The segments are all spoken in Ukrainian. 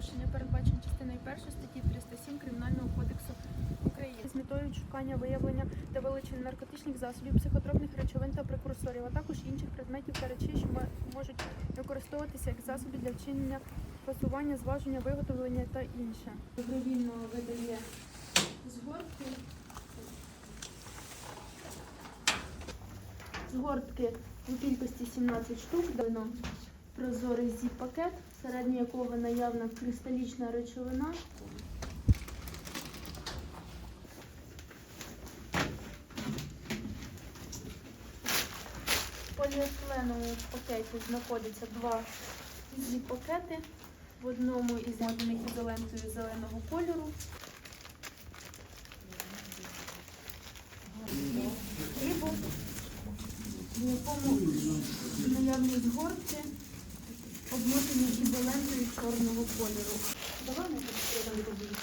правопорушення, передбачені частиною 1 статті 307 Кримінального кодексу України з метою шукання виявлення та вилучення наркотичних засобів, психотропних речовин та прекурсорів, а також інших предметів та речей, що можуть використовуватися як засоби для вчинення фасування, зваження, виготовлення та інше. Добровільно видає згортки. Згортки у кількості 17 штук дано прозорий зіп-пакет, всередині якого наявна кристалічна речовина. В поліетиленовому пакеті знаходиться два зіп-пакети. В одному із модних ізолентою зеленого кольору. В якому наявні згортки обмотані ізолентою чорного кольору. Давай ми там робити.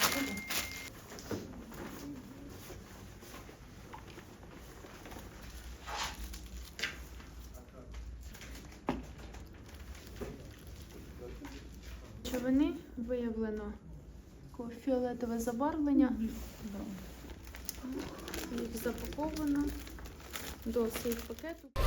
Речовини виявлено фіолетове забарвлення. Їх запаковано до сейф пакету.